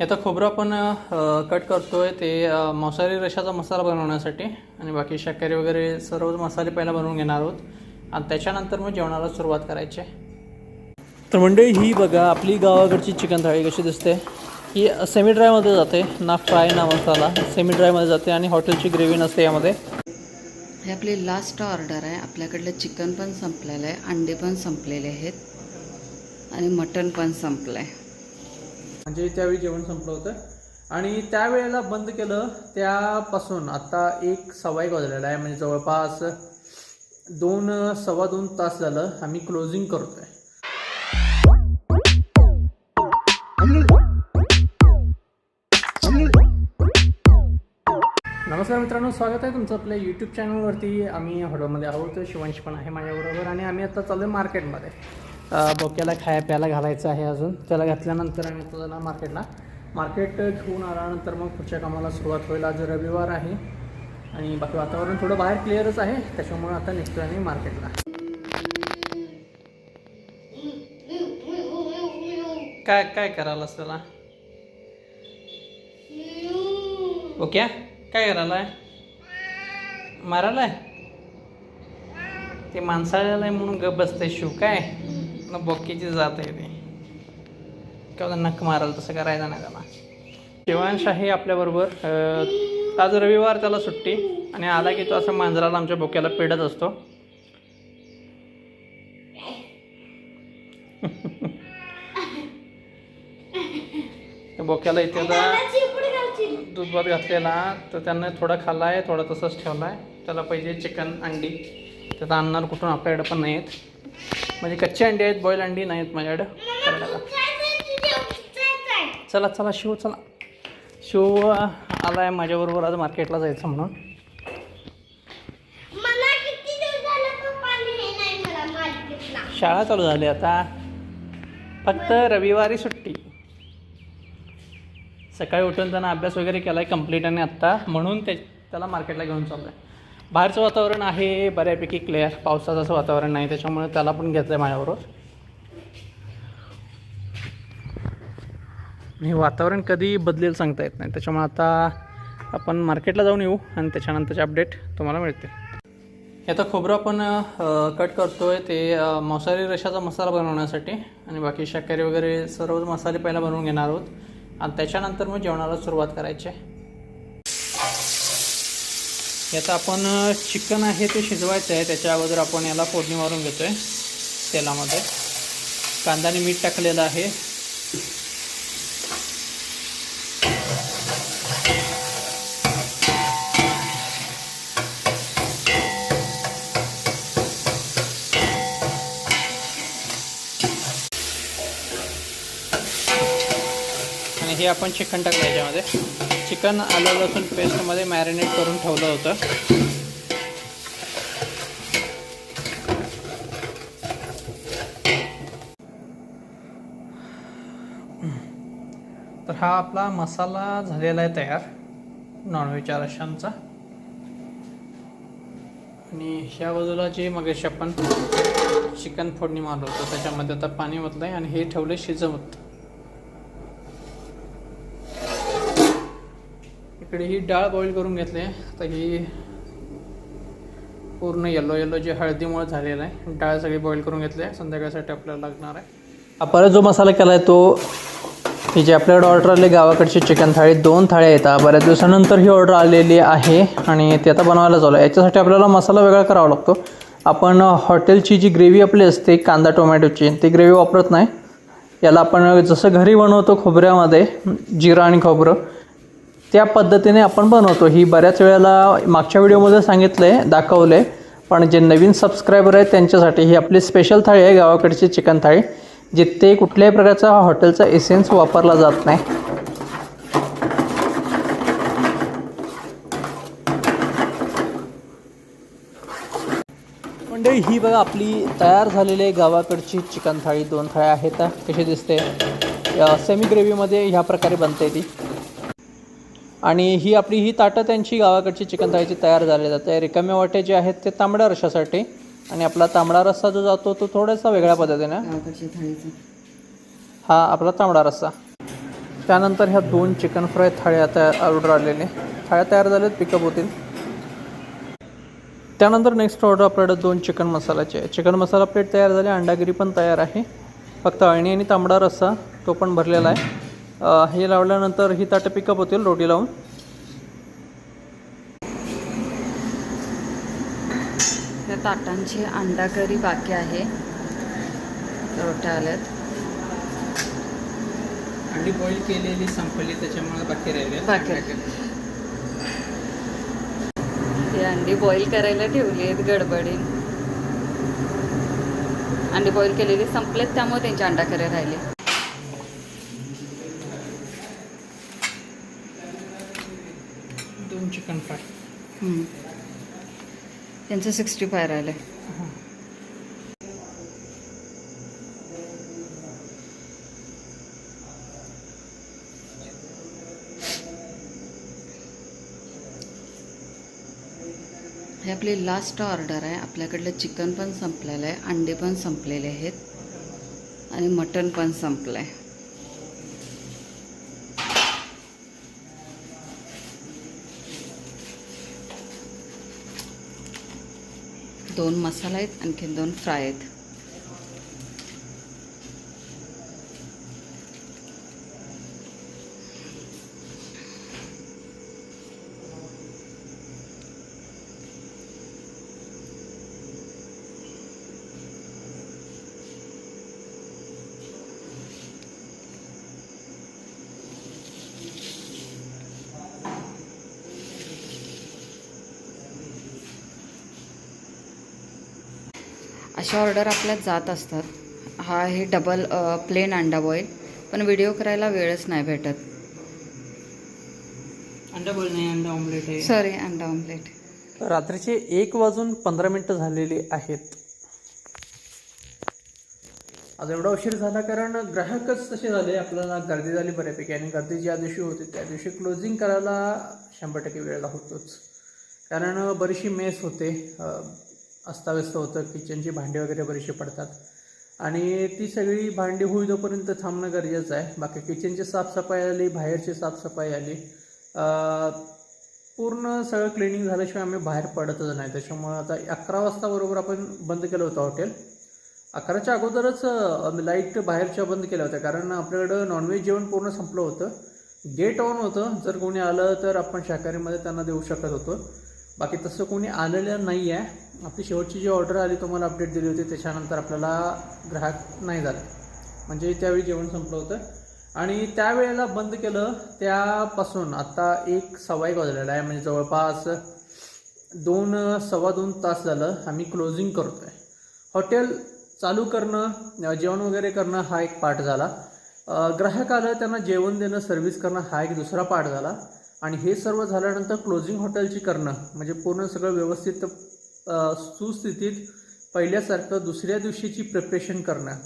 आता खोबरं आपण कट करतो आहे ते अ, मांसाहारी रशाचा मसाला बनवण्यासाठी. आणि बाकी शाकाहारी वगैरे सर्व मसाले पहिला बनवून घेणार आहोत. आणि त्याच्यानंतर मग जेवणाला सुरुवात करायची. आहे तर मंडळी ही बघा आपली गावाकडची चिकन थाळी कशी दिसते. ही सेमी ड्रायमध्ये जाते. ना फ्राय ना मसाला. सेमी ड्रायमध्ये जाते आणि हॉटेलची ग्रेव्ही नसते यामध्ये. हे आपली लास्ट ऑर्डर आहे. आपल्याकडलं चिकन पण संपलेलं आहे. अंडे पण संपलेले आहेत. आणि मटण पण संपलं आहे म्हणजे त्यावेळी जेवण संपलं होतं. आणि त्यावेळेला बंद केलं त्यापासून. आता एक सव्वा एक वाजलेला आहे. म्हणजे जवळपास दोन सव्वा दोन तास झालं आम्ही क्लोजिंग करतोय. नमस्कार मित्रांनो स्वागत आहे तुमचं आपल्या यूट्यूब चॅनलवरती आम्ही हॉटेलमध्ये आहोत. शिवांश पण आहे माझ्याबरोबर आणि आम्ही आता चाललो आहे मार्केटमध्ये बोक्याला खाया प्यायला घालायचं आहे अजून. त्याला घातल्यानंतर आम्ही तो जाणार मार्केटला. मार्केट घेऊन आल्यानंतर मग पुढच्या कामाला सुरुवात होईल. आज रविवार आहे आणि बाकी वातावरण थोडं बाहेर क्लिअरच आहे. त्याच्यामुळे आता निघतोय आम्ही मार्केटला. काय काय करायला त्याला? ओके काय करायलाय? मारायलाय? ते माणसाळ्याला आहे म्हणून गप बसते शिव काय? ना बोक्कीची जात आहे ती. किंवा नख मारायला तसं करायचं नाही त्याला शिवांश आहे आपल्याबरोबर आज रविवार त्याला सुट्टी आणि आला की तो असं मांजराला आमच्या बोक्याला पेडत असतो. त्या बोक्याला इथे आता दूध भात घातलेला तर त्यांना थोडा खाल्ला आहे थोडा तसंच ठेवला आहे त्याला पाहिजे चिकन अंडी. त्याचा आणणार कुठून आपल्याकडे पण नाही आहेत म्हणजे कच्चे अंडी आहेत बॉईल अंडी नाहीत माझ्याकडं. करायला चला चला शिव चला. शिव आला आहे माझ्याबरोबर आज मार्केटला जायचं म्हणून. नाही शाळा चालू झाली आता. फक्त रविवारी सुट्टी. सकाळी उठून त्यानं अभ्यास वगैरे केला आहे कंप्लीट आणि आत्ता. म्हणून ते त्याला मार्केटला घेऊन चाललो आहे बाहेरचं वातावरण आहे बऱ्यापैकी क्लिअर पावसाचं असं वातावरण नाही त्याच्यामुळे त्याला पण घेतलं आहे माझ्याबरोबर. आणि वातावरण कधी बदलेल सांगता येत नाही. त्याच्यामुळे आता आपण मार्केटला जाऊन येऊ आणि त्याच्यानंतरचे अपडेट तुम्हाला मिळते हे आता खोबरं आपण कट करतो आहे ते अ, मांसाहारी रशाचा मसाला बनवण्यासाठी आणि बाकी शाकाहारी वगैरे सर्व मसाले पहिला बनवून घेणार आहोत. आणि त्याच्यानंतर मग जेवणाला सुरुवात करायची आहे. याचं आपण चिकन आहे ते शिजवायचं आहे. त्याच्या अगोदर आपण याला फोडणी मारून घेतो आहे तेलामध्ये कांदाने मीठ टाकलेलं आहे. आणि हे आपण चिकन टाकलं याच्यामध्ये. चिकन आलं लसूण पेस्टमध्ये मॅरिनेट करून ठेवलं होतं. तर हा आपला मसाला झालेला आहे तयार नॉनव्हेजच्या रशांचा आणि ह्या बाजूला जे मगेश आपण चिकन फोडणी मारलं होतं त्याच्यामध्ये आता पाणी ओतलं आहे आणि हे ठेवले शिजवत. इकडे ही डाळ बॉईल करून घेतली आहे. आता ही पूर्ण येलो येलो जे हळदीमुळे झालेलं आहे डाळ सगळी बॉईल करून घेतली आहे. संध्याकाळसाठी आपल्याला लागणार आहे. परत जो मसाला केला आहे तो ही जी आपल्याकडे ऑर्डर आली गावाकडची चिकन थाळी दोन थाळ्या येतात बऱ्याच दिवसानंतर ही ऑर्डर आलेली आहे आणि ती आता बनवायला चालू आहे. याच्यासाठी आपल्याला मसाला वेगळा करावा लागतो. आपण हॉटेलची जी ग्रेव्ही आपली असते कांदा टोमॅटोची ती ग्रेव्ही वापरत नाही. याला आपण जसं घरी बनवतो खोबऱ्यामध्ये जिरं आणि खोबरं त्या पद्धतीने आपण बनवतो. ही बऱ्याच वेळेला मागच्या व्हिडिओमध्ये सांगितलं आहे दाखवलं आहे पण जे नवीन सबस्क्रायबर आहेत त्यांच्यासाठी ही आपली स्पेशल थाळी आहे गावाकडची चिकन थाळी जिथे कुठल्याही प्रकारचा हॉटेलचा एसेन्स वापरला जात नाही. मंडळी ही बघा आपली तयार झालेली आहे गावाकडची चिकन थाळी. दोन थाळ्या आहेत कशी दिसते? सेमी ग्रेव्हीमध्ये ह्या प्रकारे बनते ती. आणि ही आपली ही ताटं त्यांची गावाकडची चिकन थाळीची तयार झाली जाते रिकामे वाटे जे आहेत ते तांबड्या रशासाठी आणि आपला तांबडा रस्सा जो जातो तो थोडासा वेगळ्या पद्धतीने. हा आपला तांबडा रस्सा. त्यानंतर ह्या दोन चिकन फ्राय थाळ्या तयार ऑर्डर आलेले थाळ्या तयार झाल्यात पिकअप होतील. त्यानंतर नेक्स्ट ऑर्डर आपल्याकडे दोन चिकन मसाल्याचे आहे चिकन मसाला प्लेट तयार झाली अंडागिरी पण तयार आहे. फक्त अळणी आणि तांबडा रस्सा तो पण भरलेला आहे. हे लावल्यानंतर ही ताटं पिकअप होतील रोटी लावून. त्या ताटांची अंडा करी बाकी आहे. रोट्या आल्यात. अंडी बॉईल केलेली संपली त्याच्यामुळे बाकी राहिले. बाकी ही अंडी बॉईल करायला ठेवली आहेत गडबडीत. अंडी बॉईल केलेली संपलेत त्यामुळे त्यांची अंडा करे राहिले दोन चिकन फ्राय. त्यांचं सिक्स्टी फाय राहिलं हे. आपली लास्ट ऑर्डर आहे. आपल्याकडलं चिकन पण संपलेलं आहे अंडे पण संपलेले आहेत आणि मटण पण संपलं आहे दोन मसाला आहेत आणखीन दोन फ्राय आहेत. अशा ऑर्डर आपल्या जात असतात. हा आहे डबल प्लेन अंडा बॉईल पण व्हिडिओ करायला वेळच नाही भेटत. अंडा बॉईल नाही अंडा ऑमलेट आहे. सॉरी अंडा ऑमलेट रात्रीचे एक वाजून पंधरा मिनटं झालेली आहेत. आज एवढा उशीर झाला कारण ग्राहकच तसे झाले. आपल्याला गर्दी झाली बऱ्यापैकी आणि गर्दी ज्या दिवशी होती त्या दिवशी क्लोजिंग करायला शंभर टक्के वेळ होतोच. कारण बरीचशी मेस होते. अस्ताव्यस्त होतं किचनची भांडी वगैरे बरीचशी पडतात. आणि ती सगळी भांडी होईतोपर्यंत थांबणं गरजेचं आहे. बाकी किचनची साफसफाई आली बाहेरची साफसफाई आली पूर्ण सगळं क्लिनिंग झाल्याशिवाय आम्ही बाहेर पडतच नाही. त्याच्यामुळे आता अकरा वाजता बरोबर आपण बंद केलं होतं हॉटेल. अकराच्या अगोदरच लाइट बाहेरच्या बंद केल्या होत्या. कारण आपल्याकडं नॉनव्हेज जेवण पूर्ण संपलं होतं. गेट ऑन होतं. जर कोणी आलं तर आपण शाकाहारीमध्ये त्यांना देऊ शकत होतो. बाकी तसं कोणी आलेलं नाही आहे आपली शेवटची जी ऑर्डर आली तुम्हाला अपडेट दिली होती. त्याच्यानंतर आपल्याला ग्राहक नाही झाला. म्हणजे त्यावेळी जेवण संपलं होतं. आणि त्यावेळेला बंद केलं त्यापासून. आता एक सवाई वाजलेला आहे. म्हणजे जवळपास दोन सव्वा दोन तास झालं आम्ही क्लोजिंग करतो आहे हॉटेल चालू करणं जेवण वगैरे करणं हा एक पार्ट झाला. ग्राहक आलं त्यांना जेवण देणं सर्व्हिस करणं हा एक दुसरा पार्ट झाला. आणि हे सर्व झाल्यानंतर क्लोजिंग हॉटेलची करणं म्हणजे पूर्ण सगळं व्यवस्थित सुस्थितीत पहिल्यासारखं दुसऱ्या दिवशीची प्रिपरेशन करणं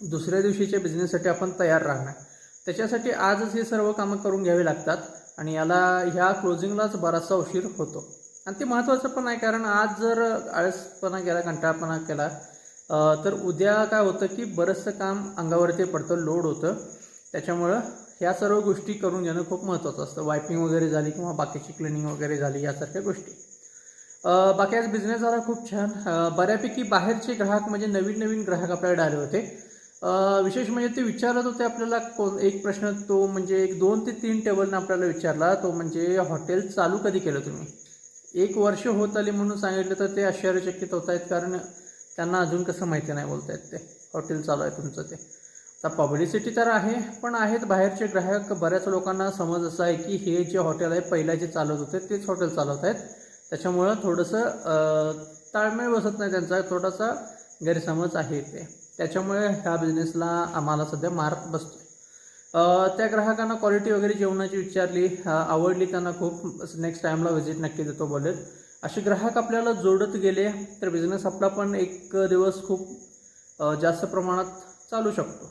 दुसऱ्या दिवशीच्या बिझनेससाठी आपण तयार राहणं. त्याच्यासाठी आजच हे सर्व कामं करून घ्यावी लागतात आणि याला ह्या क्लोजिंगलाच बराचसा उशीर होतो. आणि ते महत्त्वाचं पण आहे कारण आज जर आळसपणा केला कंटाळपणा केला तर उद्या काय होतं की बरंचसं काम अंगावरती पडतं लोड होतं. त्याच्यामुळं ह्या सर्व गोष्टी करून घेणं खूप महत्त्वाचं असतं. वायपिंग वगैरे झाली किंवा बाकीची क्लिनिंग वगैरे झाली यासारख्या गोष्टी. बाकी आज बिझनेस झाला खूप छान. बऱ्यापैकी बाहेरचे ग्राहक म्हणजे नवीन नवीन ग्राहक आपल्याकडे आले होते. विशेष म्हणजे ते विचारत होते आपल्याला कोण एक प्रश्न तो म्हणजे एक दोन ते तीन टेबलनं आपल्याला विचारला. तो म्हणजे हॉटेल चालू कधी केलं तुम्ही? एक वर्ष होत आली म्हणून सांगितलं तर ते आश्चर्यचकित होत आहेत कारण त्यांना अजून कसं माहिती नाही बोलतायत ते. हॉटेल चालू आहे तुमचं ते. आता पब्लिसिटी तर आहे पण आहेत बाहेरचे ग्राहक. बऱ्याच लोकांना समज असा आहे की हे जे हॉटेल आहे पहिला जे चालवत होते तेच हॉटेल चालवत आहेत. त्याच्यामुळं थोडंसं ताळमेळ बसत नाही त्यांचा थोडासा गैरसमज आहे ते. त्याच्यामुळे ह्या बिझनेसला आम्हाला सध्या मार्क बसतो त्या ग्राहकांना क्वालिटी वगैरे जेवणाची विचारली. आवडली त्यांना खूप. नेक्स्ट टाईमला व्हिजिट नक्की देतो बोलेल. असे ग्राहक आपल्याला जोडत गेले तर बिझनेस आपला पण एक दिवस खूप जास्त प्रमाणात चालू शकतो.